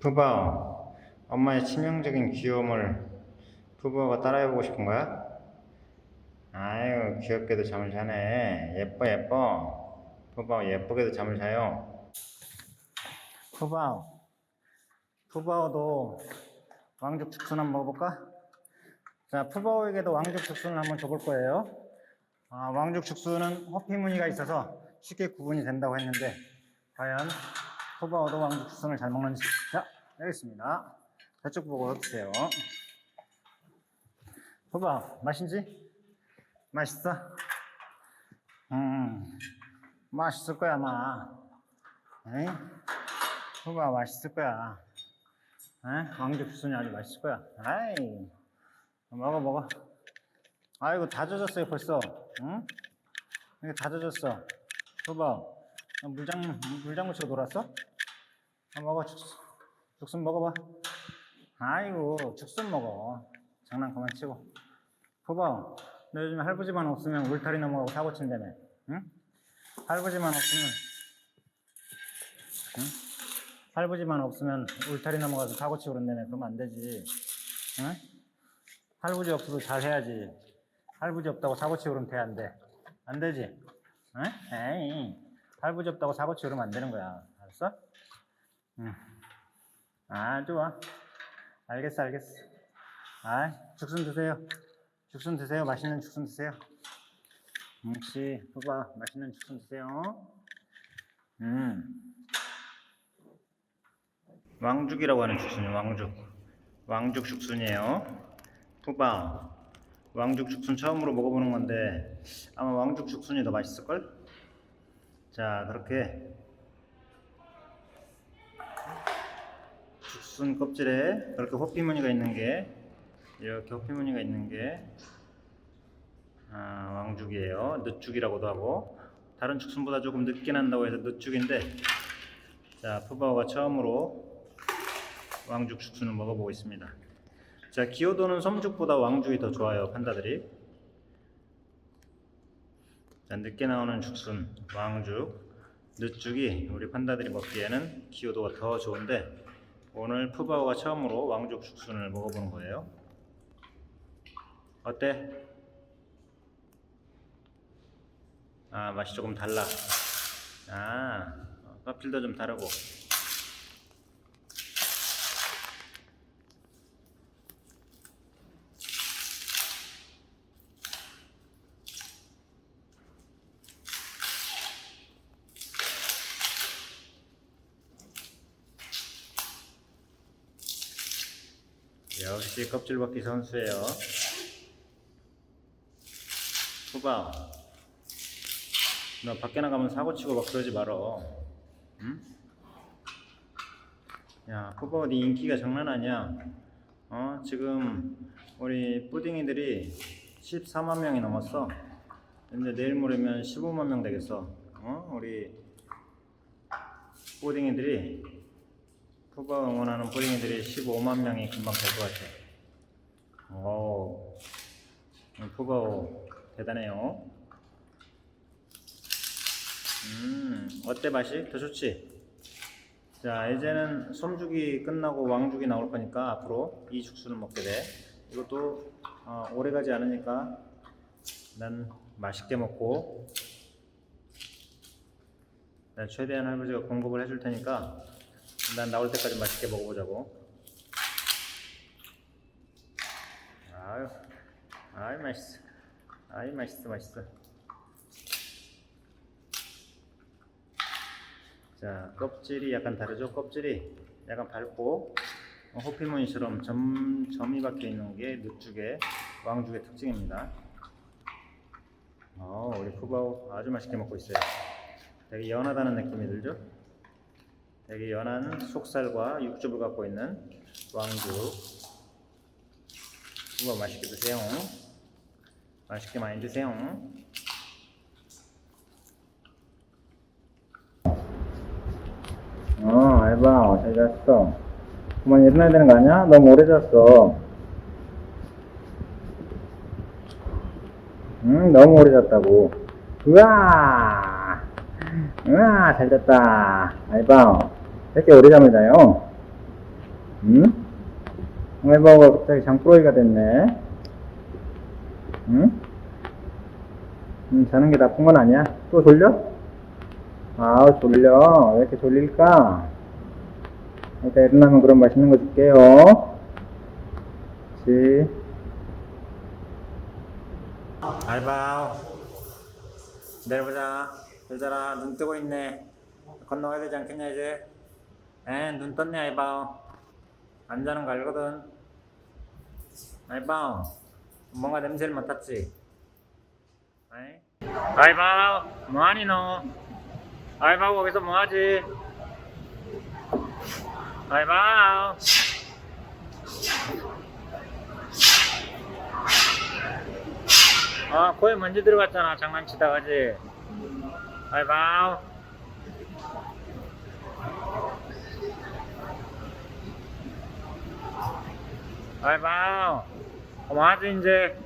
푸바오, 엄마의 치명적인 귀여움을 푸바오가 따라해보고 싶은 거야? 아유, 귀엽게도 잠을 자네. 예뻐, 예뻐. 푸바오, 예쁘게도 잠을 자요. 푸바오, 푸바오도 왕죽 죽순 한번 먹어볼까? 자, 푸바오에게도 왕죽 죽순을 한번 줘볼 거예요. 아, 왕죽 죽순은 호피 무늬가 있어서 쉽게 구분이 된다고 했는데, 과연 푸바오도 왕죽 죽순을 잘 먹는지. 자, 여기 있습니다. 저쪽 보고 드세요. 푸바오, 맛있지? 맛있어? 음, 맛있을 거야, 아마. 에이? 푸바오 맛있을 거야. 에? 왕죽 죽순이 아주 맛있을 거야. 아이, 먹어, 먹어. 아이고, 다 젖었어요, 벌써. 응? 이게 다 젖었어. 푸바오. 물장, 물장구 치고 놀았어? 아, 먹어, 죽순. 죽순 먹어봐. 아이고, 죽순 먹어. 장난 그만 치고. 푸바오, 너 요즘 할부지만 없으면 울타리 넘어가고 사고 친다며. 응? 할부지만 없으면, 응? 할부지만 없으면 울타리 넘어가서 사고 치고 그런다며. 그러면 안 되지. 응? 할부지 없어도 잘 해야지. 할부지 없다고 사고 치고 그러면 돼, 안 돼? 안 되지? 응? 에이, 할부지 없다고 사고 치고 그러면 안 되는 거야. 알았어? 응. 아, 좋아. 알겠어, 알겠어. 아, 죽순 드세요. 죽순 드세요. 맛있는 죽순 드세요. 역시, 봐봐. 맛있는 죽순 드세요. 음. 왕죽이라고 하는 죽순이에요, 왕죽. 왕죽 죽순이에요. 푸바. 왕죽 죽순 처음으로 먹어보는 건데, 아마 왕죽 죽순이 더 맛있을걸? 자, 그렇게 죽순 껍질에 그렇게 호피 무늬가 있는 게 이렇게 호피 무늬가 있는 게 아, 왕죽이에요. 늦죽이라고도 하고 다른 죽순보다 조금 늦게 난다고 해서 늦죽인데 자 푸바오가 처음으로 왕죽 죽순을 먹어보고 있습니다. 자 기호도는 섬죽보다 왕죽이 더 좋아요 판다들이. 자 늦게 나오는 죽순 왕죽 늦죽이 우리 판다들이 먹기에는 기호도가 더 좋은데 오늘 푸바오가 처음으로 왕죽 죽순을 먹어보는 거예요. 어때? 아 맛이 조금 달라. 아 어, 껍질도 좀 다르고. 역시 껍질 벗기 선수예요. 푸바, 너 밖에 나가면 사고 치고 막 그러지 말어. 응? 야, 푸바 네 인기가 장난 아니야. 어, 지금 우리 뿌딩이들이 14만 명이 넘었어. 근데 내일 모레면 15만 명 되겠어. 어, 우리 뿌딩이들이 푸바 응원하는 뿌딩이들이 15만 명이 금방 될 것 같아. 오, 푸바오 대단해요. 음, 어때 맛이? 더 좋지? 자, 이제는 솜죽이 끝나고 왕죽이 나올 거니까 앞으로 이 죽순을 먹게 돼. 이것도 어, 오래 가지 않으니까 난 맛있게 먹고 난 최대한 할아버지가 공급을 해줄 테니까 난 나올 때까지 맛있게 먹어보자고. 아유, 아유 맛있어. 아유 맛있어, 맛있어. 자, 껍질이 약간 다르죠? 껍질이 약간 밝고 어, 호피무늬처럼 점, 점이 박혀 있는 게 늦죽의 왕죽의 특징입니다. 어, 우리 푸바오 아주 맛있게 먹고 있어요. 되게 연하다는 느낌이 들죠? 되게 연한 속살과 육즙을 갖고 있는 왕죽. 푸바오 맛있게 드세요. 맛있게 많이 드세요. 어, 알바, 잘 잤어. 그만 일어나야 되는 거 아니야? 너무 오래 잤어. 응, 너무 오래 잤다고. 우와! 우와, 잘 잤다. 알바, 이렇게 오래 자요? 응? 알바오가 갑자기 장꾸러기가 됐네. 응? 응, 자는 게 나쁜 건 아니야. 또 졸려? 아우, 졸려. 왜 이렇게 졸릴까? 일단 일어나면 그럼 맛있는 거 줄게요. 그렇지. 알바오. 내려보자. 여자라, 눈 뜨고 있네. 건너가야 되지 않겠냐, 이제? 에, 눈 떴네, 알바오. 안 자는 거 알거든. 알바오. 뭔가 냄새를 맡았지? 에이? 알바오, 뭐하니, 너? 알바오, 거기서 뭐하지? 알바오. 아, 코에 먼지 들어갔잖아, 장난치다 가, 지 알바오. 알바오. 뭐하지, 이제?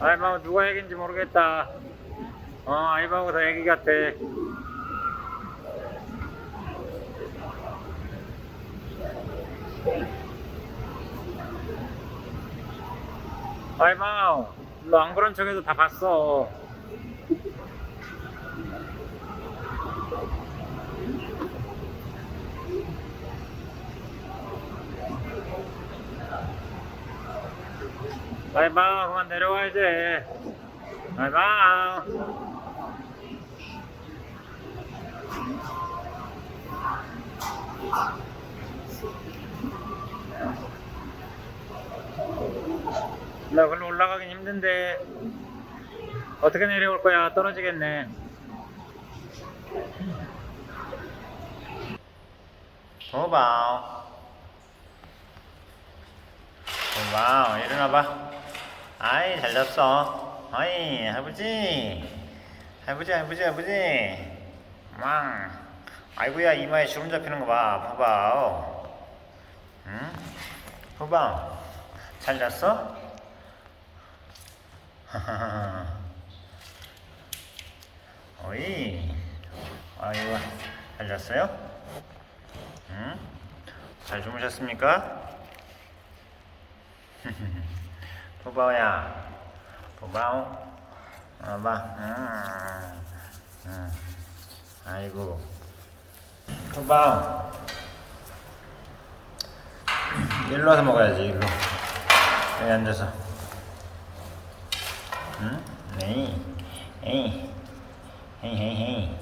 알바오, 누가 얘기인지 모르겠다. 어, 알바오 더 얘기 같아. 알바오, 너안 그런 척해도 다 봤어. 알바오, 그만 내려와야지. 알바오. 나 글로 올라가긴 힘든데 어떻게 내려올 거야? 떨어지겠네. 도바오. 도바오. 일어나봐 아이 잘 잤어 아이 할아버지 할아버지 할아버지 할아버지 망 아이고야 이마에 주름 잡히는 거봐 봐봐요 응? 봐봐 잘 잤어? 어이 아이고 잘 잤어요? 응? 잘 주무셨습니까? 응. 응. 보바오 일로 와서 먹어야지 일로 여기 앉아서 응? 에이 에이 에이 에이 에이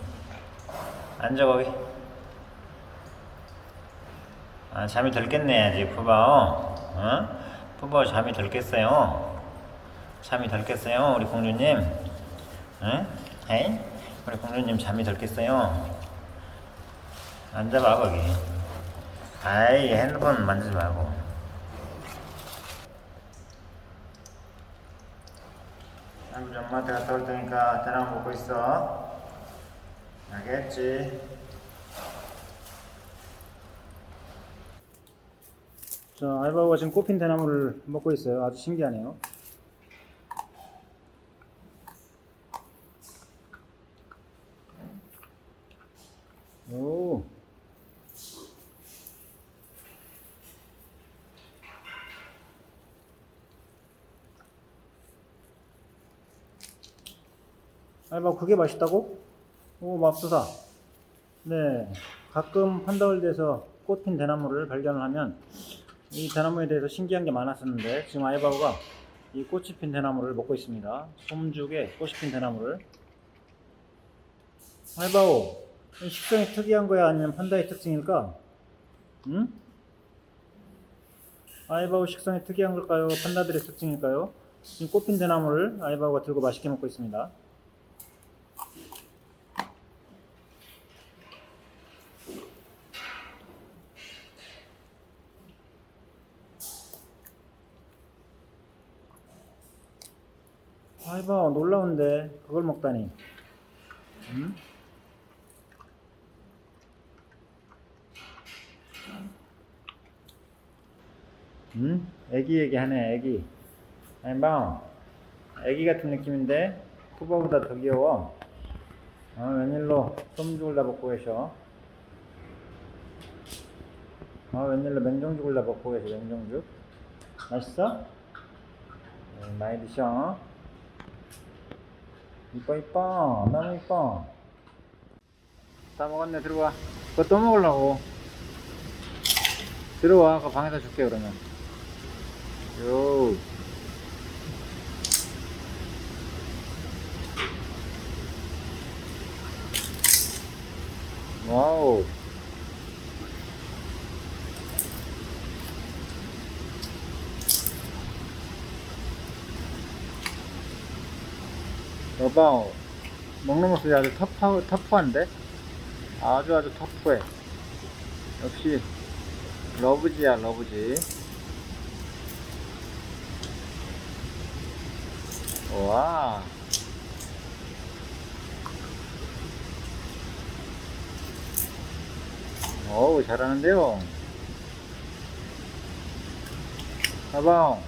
앉아 거기. 아 잠이 덜 깼네 아직. 푸바오 어? 푸바오 잠이 덜 깼어요 잠이 덜 깼어요 우리 공주님 응? 에이? 우리 공주님 잠이 덜 깼어요 앉아봐 거기 아이 핸드폰 만지지 말고 아이고 엄마한테 갔다 올 테니까 대나무 먹고 있어 알겠지? 자, 알바오가 지금 꽃핀 대나무를 먹고 있어요. 아주 신기하네요. 오. 알바 그게 맛있다고? 오, 맙소사. 네. 가끔 판다월드에서 꽃핀 대나무를 발견을 하면 이 대나무에 대해서 신기한 게 많았었는데 지금 아이바오가 이 꽃이 핀 대나무를 먹고 있습니다. 솜죽에 꽃이 핀 대나무를. 아이바오, 이 식성이 특이한 거야 아니면 판다의 특징일까? 응? 아이바오 식성이 특이한 걸까요? 판다들의 특징일까요? 이 꽃핀 대나무를 아이바오가 들고 맛있게 먹고 있습니다. 아이바 놀라운데 그걸 먹다니. 음? 음? 애기 얘기하네 애기. 아이바 애기 같은 느낌인데 푸바보다 더 귀여워. 어, 웬일로 쏨죽을 다 먹고 계셔? 어, 웬일로 맹정죽을 다 먹고 계셔, 맹정죽? 맛있어? 네, 많이 드셔. 이뻐, 이뻐. 너무 이뻐. 다 먹었네, 들어와. 그거 또 먹으려고. 들어와, 그 방에다 줄게, 그러면. 요. 와우. 여봐, 먹는 모습이 아주 터프, 터프한데? 아주 아주 터프해. 역시, 러브지야, 러브지. 와. 어우, 잘하는데요? 봐봐.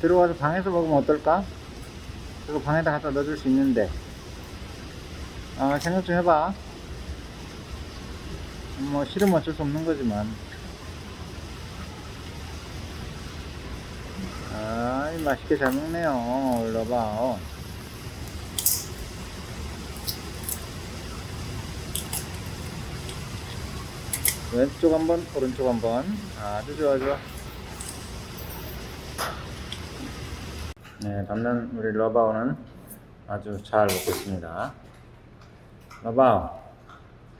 들어와서 방에서 먹으면 어떨까? 그거 방에다 갖다 넣어줄 수 있는데. 아, 생각 좀 해봐. 뭐, 싫으면 어쩔 수 없는 거지만. 아이, 맛있게 잘 먹네요. 일로 봐. 어. 왼쪽 한 번, 오른쪽 한 번. 아주 좋아, 좋아. 네, 담는 우리 러바오는 아주 잘 먹고 있습니다. 러바오.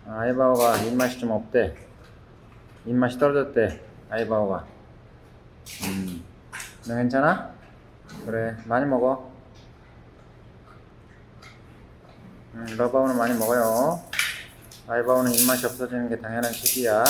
아, 아이바오가 입맛이 좀 없대. 입맛이 떨어졌대. 아이바오가. 음, 너 괜찮아? 그래, 많이 먹어. 음, 러바오는 많이 먹어요. 아이바오는 입맛이 없어지는 게 당연한 시기야.